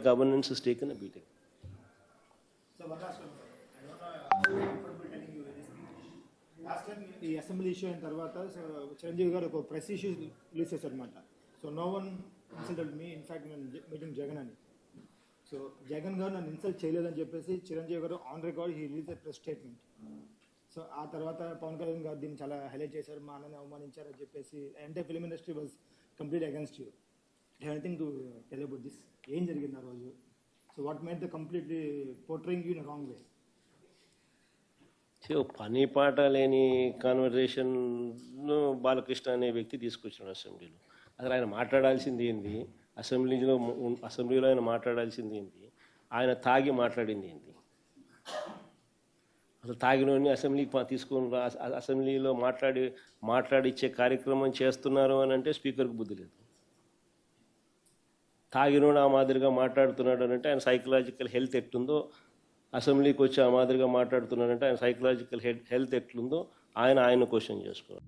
governance is taken a beating. So one last uh, one, last time ఈ assembly issue అయిన తర్వాత చిరంజీవి గారు ఒక press issue release చేశారు అనమాట so no one insulted me in fact నేను meeting Jagan అని so Jagan గారు నన్ను ఇన్సల్ట్ చేయలేదని చెప్పేసి Chiranjeevi garu on record he release press statement so ఆ తర్వాత పవన్ కళ్యాణ్ గారు దీన్ని చాలా హైలైట్ చేశారు మా అన్నని అవమానించారు అని చెప్పేసి అంటే film industry was complete against you anything to tell about this ఏం జరిగింది ఆ రోజు? So what made the completely portraying you in wrong way పని పాట లేని కాన్వర్జేషన్ బాలకృష్ణ అనే వ్యక్తి తీసుకొచ్చాడు అసెంబ్లీలో. అసలు ఆయన మాట్లాడాల్సింది ఏంది? అసెంబ్లీలో అసెంబ్లీలో ఆయన మాట్లాడాల్సింది ఏంది? ఆయన తాగి మాట్లాడింది ఏంది? అసలు తాగిలోని అసెంబ్లీ తీసుకొని రా అసెంబ్లీలో మాట్లాడి మాట్లాడిచ్చే కార్యక్రమం చేస్తున్నారు అని అంటే స్పీకర్కి బుద్ధి లేదు. తాగినోడు ఆ మాదిరిగా మాట్లాడుతున్నాడు అని అంటే ఆయన సైకలాజికల్ హెల్త్ ఎట్టుందో అసెంబ్లీకి వచ్చి ఆ మాదిరిగా మాట్లాడుతున్నాడంటే ఆయన సైకలాజికల్ హెల్త్ ఎట్లుందో ఆయన ఆయన క్వశ్చన్ చేసుకోవాలి.